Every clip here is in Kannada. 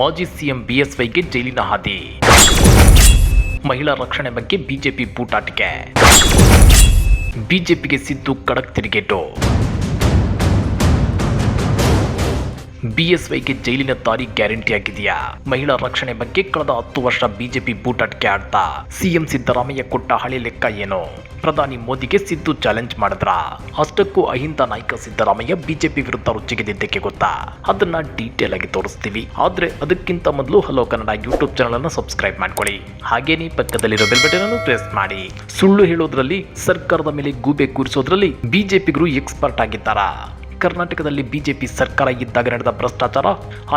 ಮಾಜಿ ಸಿಎಂ ಬಿಎಸ್ವೈಗೆ ಜೈಲಿನ ಹಾದಿ. ಮಹಿಳಾ ರಕ್ಷಣೆ ಬಗ್ಗೆ ಬಿಜೆಪಿ ಬೂಟಾಟಿಕೆ ಬಿಜೆಪಿಗೆ ಸಿದ್ದು ಕಡಕ್ ತಿರುಗೇಟು. ಬಿಎಸ್ವೈಗೆ ಜೈಲಿನ ದಾರಿ ಗ್ಯಾರಂಟಿ ಆಗಿದೆಯಾ? ಮಹಿಳಾ ರಕ್ಷಣೆ ಬಗ್ಗೆ ಕಳೆದ ಹತ್ತು ವರ್ಷ ಬಿಜೆಪಿ ಬೂಟಾಟಕ್ಕೆ ಆಡ್ತಾ ಸಿಎಂ ಸಿದ್ದರಾಮಯ್ಯ ಕೊಟ್ಟ ಹಳೆ ಲೆಕ್ಕ ಏನು? ಪ್ರಧಾನಿ ಮೋದಿಗೆ ಸಿದ್ದು ಚಾಲೆಂಜ್ ಮಾಡಿದ್ರ? ಅಷ್ಟಕ್ಕೂ ಅಹಿಂದ ನಾಯಕ ಸಿದ್ದರಾಮಯ್ಯ ಬಿಜೆಪಿ ವಿರುದ್ಧ ರುಚಿಗೆದಿದ್ದಕ್ಕೆ ಗೊತ್ತಾ? ಅದನ್ನ ಡೀಟೇಲ್ ಆಗಿ ತೋರಿಸ್ತೀವಿ. ಆದ್ರೆ ಅದಕ್ಕಿಂತ ಮೊದಲು ಹಲೋ ಕನ್ನಡ ಯೂಟ್ಯೂಬ್ ಚಾನಲ್ ಅನ್ನು ಸಬ್ಸ್ಕ್ರೈಬ್ ಮಾಡ್ಕೊಳ್ಳಿ. ಹಾಗೇನೇ ಪಕ್ಕದಲ್ಲಿರೋ ಬೆಲ್ ಬಟನ್ ಅನ್ನು ಪ್ರೆಸ್ ಮಾಡಿ. ಸುಳ್ಳು ಹೇಳೋದ್ರಲ್ಲಿ ಸರ್ಕಾರದ ಮೇಲೆ ಗೂಬೆ ಕೂರಿಸೋದ್ರಲ್ಲಿ ಬಿಜೆಪಿಗರು ಎಕ್ಸ್ಪರ್ಟ್ ಆಗಿದ್ದಾರಾ? ಕರ್ನಾಟಕದಲ್ಲಿ ಬಿಜೆಪಿ ಸರ್ಕಾರ ಇದ್ದಾಗ ನಡೆದ ಭ್ರಷ್ಟಾಚಾರ,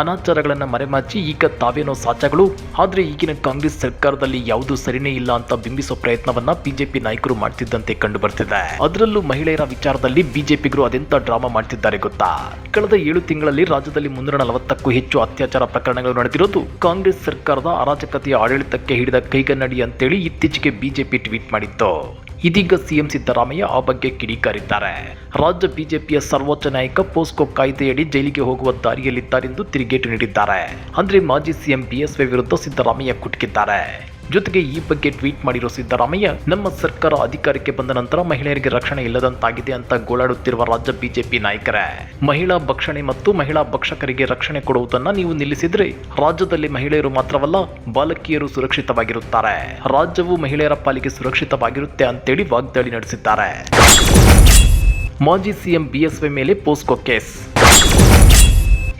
ಅನಾಚಾರಗಳನ್ನು ಮರೆಮಾಚಿ ಈಗ ತಾವೇನೋ ಸಾಚಗಳು. ಆದರೆ ಈಗಿನ ಕಾಂಗ್ರೆಸ್ ಸರ್ಕಾರದಲ್ಲಿ ಯಾವುದೂ ಸರಿನೇ ಇಲ್ಲ ಅಂತ ಬಿಂಬಿಸೋ ಪ್ರಯತ್ನವನ್ನ ಬಿಜೆಪಿ ನಾಯಕರು ಮಾಡ್ತಿದ್ದಂತೆ ಕಂಡು ಬರ್ತಿದೆ ಅದರಲ್ಲೂ ಮಹಿಳೆಯರ ವಿಚಾರದಲ್ಲಿ ಬಿಜೆಪಿಗರು ಅದೆಂತ ಡ್ರಾಮಾ ಮಾಡ್ತಿದ್ದಾರೆ ಗೊತ್ತಾ? ಕಳೆದ ಏಳು ತಿಂಗಳಲ್ಲಿ ರಾಜ್ಯದಲ್ಲಿ ಮುನ್ನೂರ ನಲವತ್ತಕ್ಕೂ ಹೆಚ್ಚು ಅತ್ಯಾಚಾರ ಪ್ರಕರಣಗಳು ನಡೆದಿರೋದು ಕಾಂಗ್ರೆಸ್ ಸರ್ಕಾರದ ಅರಾಜಕತೆಯ ಆಡಳಿತಕ್ಕೆ ಹಿಡಿದ ಕೈಗನ್ನಡಿ ಅಂತೇಳಿ ಇತ್ತೀಚೆಗೆ ಬಿಜೆಪಿ ಟ್ವೀಟ್ ಮಾಡಿತ್ತು. ಇದೀಗ ಸಿಎಂ ಸಿದ್ದರಾಮಯ್ಯ ಆ ಬಗ್ಗೆ ಕಿಡಿಕಾರಿದ್ದಾರೆ. ರಾಜ್ಯ ಬಿಜೆಪಿಯ ಸರ್ವೋಚ್ಚ ನಾಯಕ ಪೋಸ್ಕೋ ಕಾಯ್ದೆಯಡಿ ಜೈಲಿಗೆ ಹೋಗುವ ದಾರಿಯಲ್ಲಿದ್ದಾರೆಂದು ತಿರುಗೇಟು ನೀಡಿದ್ದಾರೆ. ಅಂದ್ರೆ ಮಾಜಿ ಸಿಎಂ ಬಿಎಸ್ವೈ ವಿರುದ್ಧ ಸಿದ್ದರಾಮಯ್ಯ ಕುಟುಕಿದ್ದಾರೆ. ಜೊತೆಗೆ ಈ ಬಗ್ಗೆ ಟ್ವೀಟ್ ಮಾಡಿರೋ ಸಿದ್ದರಾಮಯ್ಯ, ನಮ್ಮ ಸರ್ಕಾರ ಅಧಿಕಾರಕ್ಕೆ ಬಂದ ನಂತರ ಮಹಿಳೆಯರಿಗೆ ರಕ್ಷಣೆ ಇಲ್ಲದಂತಾಗಿದೆ ಅಂತ ಗೋಳಾಡುತ್ತಿರುವ ರಾಜ್ಯ ಬಿಜೆಪಿ ನಾಯಕರೇ. ಮಹಿಳಾ ಭಕ್ಷಣೆ ಮತ್ತು ಮಹಿಳಾ ಭಕ್ಷಕರಿಗೆ ರಕ್ಷಣೆ ಕೊಡುವುದನ್ನ ನೀವು ನಿಲ್ಲಿಸಿದ್ರೆ ರಾಜ್ಯದಲ್ಲಿ ಮಹಿಳೆಯರು ಮಾತ್ರವಲ್ಲ, ಬಾಲಕಿಯರು ಸುರಕ್ಷಿತವಾಗಿರುತ್ತಾರೆ. ರಾಜ್ಯವು ಮಹಿಳೆಯರ ಪಾಲಿಗೆ ಸುರಕ್ಷಿತವಾಗಿರುತ್ತೆ ಅಂತೇಳಿ ವಾಗ್ದಾಳಿ ನಡೆಸಿದ್ದಾರೆ. ಮಾಜಿ ಸಿಎಂ ಬಿಎಸ್ವೈ ಮೇಲೆ ಪೋಸ್ಕೋ ಕೇಸ್.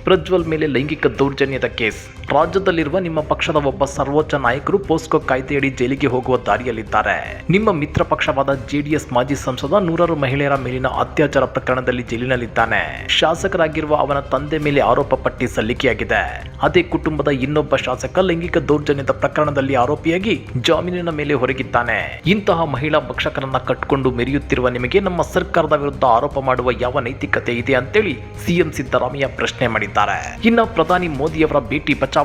ಪ್ರಜ್ವಲ್ ಮೇಲೆ ಲೈಂಗಿಕ ದೌರ್ಜನ್ಯದ ಕೇಸ್. ರಾಜ್ಯದಲ್ಲಿರುವ ನಿಮ್ಮ ಪಕ್ಷದ ಒಬ್ಬ ಸರ್ವೋಚ್ಚ ನಾಯಕರು ಪೋಸ್ಕೋ ಕಾಯ್ದೆಯಡಿ ಜೈಲಿಗೆ ಹೋಗುವ ದಾರಿಯಲ್ಲಿದ್ದಾರೆ. ನಿಮ್ಮ ಮಿತ್ರ ಪಕ್ಷವಾದ ಜೆಡಿಎಸ್ ಮಾಜಿ ಸಂಸದ ನೂರಾರು ಮಹಿಳೆಯರ ಮೇಲಿನ ಅತ್ಯಾಚಾರ ಪ್ರಕರಣದಲ್ಲಿ ಜೈಲಿನಲ್ಲಿದ್ದಾನೆ. ಶಾಸಕರಾಗಿರುವ ಅವನ ತಂದೆ ಮೇಲೆ ಆರೋಪ ಪಟ್ಟಿ ಸಲ್ಲಿಕೆಯಾಗಿದೆ. ಅದೇ ಕುಟುಂಬದ ಇನ್ನೊಬ್ಬ ಶಾಸಕ ಲೈಂಗಿಕ ದೌರ್ಜನ್ಯದ ಪ್ರಕರಣದಲ್ಲಿ ಆರೋಪಿಯಾಗಿ ಜಾಮೀನಿನ ಮೇಲೆ ಹೊರಗಿದ್ದಾನೆ. ಇಂತಹ ಮಹಿಳಾ ಪಕ್ಷಕರನ್ನ ಕಟ್ಕೊಂಡು ಮೆರೆಯುತ್ತಿರುವ ನಿಮಗೆ ನಮ್ಮ ಸರ್ಕಾರದ ವಿರುದ್ಧ ಆರೋಪ ಮಾಡುವ ಯಾವ ನೈತಿಕತೆ ಇದೆ ಅಂತೇಳಿ ಸಿಎಂ ಸಿದ್ದರಾಮಯ್ಯ ಪ್ರಶ್ನೆ ಮಾಡಿದ್ದಾರೆ. ಇನ್ನ ಪ್ರಧಾನಿ ಮೋದಿಯವರ ಭೇಟಿ ಬಚಾವೋ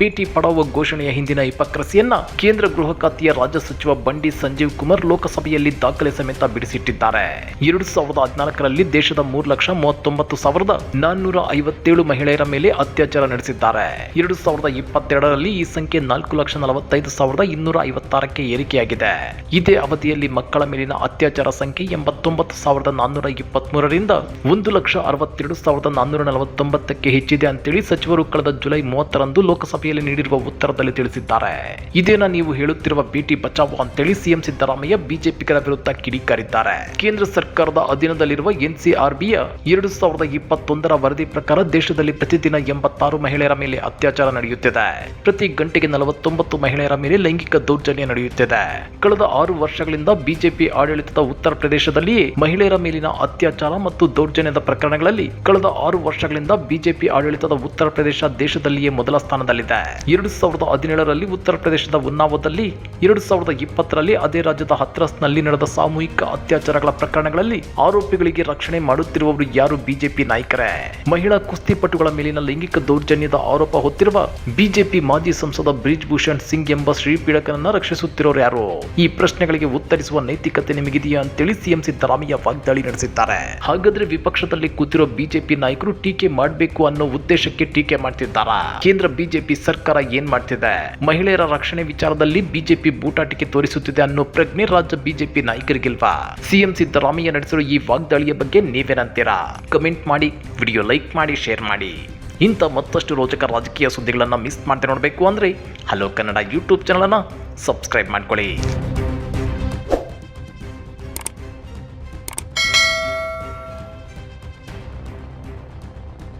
ಬೇಟಿ ಪಡಾವೋ ಘೋಷಣೆಯ ಹಿಂದಿನ ಹಿಪಕ್ರಸಿಯನ್ನ ಕೇಂದ್ರ ಗೃಹ ಖಾತೆಯ ರಾಜ್ಯ ಸಚಿವ ಬಂಡಿ ಸಂಜೀವ್ ಕುಮಾರ್ ಲೋಕಸಭೆಯಲ್ಲಿ ದಾಖಲೆ ಸಮೇತ ಬಿಡಿಸಿಟ್ಟಿದ್ದಾರೆ. ಎರಡು ಸಾವಿರದ ಹದಿನಾಲ್ಕರಲ್ಲಿ ದೇಶದ ಮೂರು ಲಕ್ಷ ಮೂವತ್ತೊಂಬತ್ತು ಸಾವಿರದ ನಾನ್ನೂರ ಐವತ್ತೇಳು ಮಹಿಳೆಯರ ಮೇಲೆ ಅತ್ಯಾಚಾರ ನಡೆಸಿದ್ದಾರೆ. ಎರಡು ಸಾವಿರದ ಇಪ್ಪತ್ತೆರಡರಲ್ಲಿ ಈ ಸಂಖ್ಯೆ ನಾಲ್ಕು ಲಕ್ಷ ನಲವತ್ತೈದು ಸಾವಿರದ ಇನ್ನೂರ ಐವತ್ತಾರಕ್ಕೆ ಏರಿಕೆಯಾಗಿದೆ. ಇದೇ ಅವಧಿಯಲ್ಲಿ ಮಕ್ಕಳ ಮೇಲಿನ ಅತ್ಯಾಚಾರ ಸಂಖ್ಯೆ ಎಂಬತ್ತೊಂಬತ್ತು ಸಾವಿರದ ನಾನ್ನೂರ ಇಪ್ಪತ್ಮೂರರಿಂದ ಒಂದು ಲಕ್ಷ ಅರವತ್ತೆರಡು ಸಾವಿರದ ನಾನ್ನೂರ ನಲವತ್ತೊಂಬತ್ತಕ್ಕೆ ಹೆಚ್ಚಿದೆ ಅಂತೇಳಿ ಸಚಿವರು ಕಳೆದ ಜುಲೈ ಮೂವತ್ತರಂದು ಲೋಕಸಭೆಯಲ್ಲಿ ನೀಡಿರುವ ಉತ್ತರದಲ್ಲಿ ತಿಳಿಸಿದ್ದಾರೆ. ಇದೇನ ನೀವು ಹೇಳುತ್ತಿರುವ ಬಿಟಿ ಬಚಾವೋ ಅಂತೇಳಿ ಸಿಎಂ ಸಿದ್ದರಾಮಯ್ಯ ಬಿಜೆಪಿಗರ ವಿರುದ್ಧ ಕಿಡಿಕಾರಿದ್ದಾರೆ. ಕೇಂದ್ರ ಸರ್ಕಾರದ ಅಧೀನದಲ್ಲಿರುವ ಎನ್ಸಿಆರ್ಬಿಯ ಎರಡು ಸಾವಿರದ ಇಪ್ಪತ್ತೊಂದರ ವರದಿ ಪ್ರಕಾರ ದೇಶದಲ್ಲಿ ಪ್ರತಿದಿನ ಎಂಬತ್ತಾರು ಮಹಿಳೆಯರ ಮೇಲೆ ಅತ್ಯಾಚಾರ ನಡೆಯುತ್ತಿದೆ. ಪ್ರತಿ ಗಂಟೆಗೆ ನಲವತ್ತೊಂಬತ್ತು ಮಹಿಳೆಯರ ಮೇಲೆ ಲೈಂಗಿಕ ದೌರ್ಜನ್ಯ ನಡೆಯುತ್ತಿದೆ. ಕಳೆದ ಆರು ವರ್ಷಗಳಿಂದ ಬಿಜೆಪಿ ಆಡಳಿತದ ಉತ್ತರ ಪ್ರದೇಶದಲ್ಲಿ ಮಹಿಳೆಯರ ಮೇಲಿನ ಅತ್ಯಾಚಾರ ಮತ್ತು ದೌರ್ಜನ್ಯದ ಪ್ರಕರಣಗಳಲ್ಲಿ ಕಳೆದ ಆರು ವರ್ಷಗಳಿಂದ ಬಿಜೆಪಿ ಆಡಳಿತದ ಉತ್ತರ ಪ್ರದೇಶ ದೇಶದಲ್ಲಿಯೇ ಮೊದಲ ಸ್ಥಾನದಲ್ಲಿದೆ ಎರಡು ಸಾವಿರದ ಹದಿನೇಳರಲ್ಲಿ ಉತ್ತರ ಪ್ರದೇಶದ ಉನ್ನಾವದಲ್ಲಿ, ಎರಡು ಸಾವಿರದ ಇಪ್ಪತ್ತರಲ್ಲಿ ಅದೇ ರಾಜ್ಯದ ಹತ್ರಸ್ನಲ್ಲಿ ನಡೆದ ಸಾಮೂಹಿಕ ಅತ್ಯಾಚಾರಗಳ ಪ್ರಕರಣಗಳಲ್ಲಿ ಆರೋಪಿಗಳಿಗೆ ರಕ್ಷಣೆ ಮಾಡುತ್ತಿರುವವರು ಯಾರು ಬಿಜೆಪಿ ನಾಯಕರೇ? ಮಹಿಳಾ ಕುಸ್ತಿಪಟುಗಳ ಮೇಲಿನ ಲೈಂಗಿಕ ದೌರ್ಜನ್ಯದ ಆರೋಪ ಹೊತ್ತಿರುವ ಬಿಜೆಪಿ ಮಾಜಿ ಸಂಸದ ಬ್ರಿಜ್ ಭೂಷಣ್ ಸಿಂಗ್ ಎಂಬ ಶ್ರೀಪೀಡಕನನ್ನ ರಕ್ಷಿಸುತ್ತಿರೋರು ಯಾರು? ಈ ಪ್ರಶ್ನೆಗಳಿಗೆ ಉತ್ತರಿಸುವ ನೈತಿಕತೆ ನಿಮಗಿದೆಯಾ ಅಂತೇಳಿ ಸಿಎಂ ಸಿದ್ದರಾಮಯ್ಯ ವಾಗ್ದಾಳಿ ನಡೆಸಿದ್ದಾರೆ. ಹಾಗಾದ್ರೆ ವಿಪಕ್ಷದಲ್ಲಿ ಕೂತಿರೋ ಬಿಜೆಪಿ ನಾಯಕರು ಟೀಕೆ ಮಾಡಬೇಕು ಅನ್ನೋ ಉದ್ದೇಶಕ್ಕೆ ಟೀಕೆ ಮಾಡ್ತಿದ್ದಾರೆ? ಕೇಂದ್ರ ಬಿಜೆಪಿ ಸರ್ಕಾರ ಏನ್ ಮಾಡ್ತಿದೆ? ಮಹಿಳೆಯರ ರಕ್ಷಣೆ ವಿಚಾರದಲ್ಲಿ ಬಿಜೆಪಿ ಬೂಟಾಟಿಕೆ ತೋರಿಸುತ್ತಿದೆ ಅನ್ನೋ ಪ್ರಜ್ಞೆ ರಾಜ್ಯ ಬಿಜೆಪಿ ನಾಯಕರಿಗಿಲ್ವಾ? ಸಿಎಂ ಸಿದ್ದರಾಮಯ್ಯ ನಡೆಸಿರೋ ಈ ವಾಗ್ದಾಳಿಯ ಬಗ್ಗೆ ನೀವೇನಂತೀರಾ ಕಮೆಂಟ್ ಮಾಡಿ, ವಿಡಿಯೋ ಲೈಕ್ ಮಾಡಿ, ಶೇರ್ ಮಾಡಿ. ಇಂಥ ಮತ್ತಷ್ಟು ರೋಚಕ ರಾಜಕೀಯ ಸುದ್ದಿಗಳನ್ನು ಮಿಸ್ ಮಾಡದೆ ನೋಡಬೇಕು ಅಂದರೆ ಹಲೋ ಕನ್ನಡ ಯೂಟ್ಯೂಬ್ ಚಾನಲನ್ನು ಸಬ್ಸ್ಕ್ರೈಬ್ ಮಾಡ್ಕೊಳ್ಳಿ.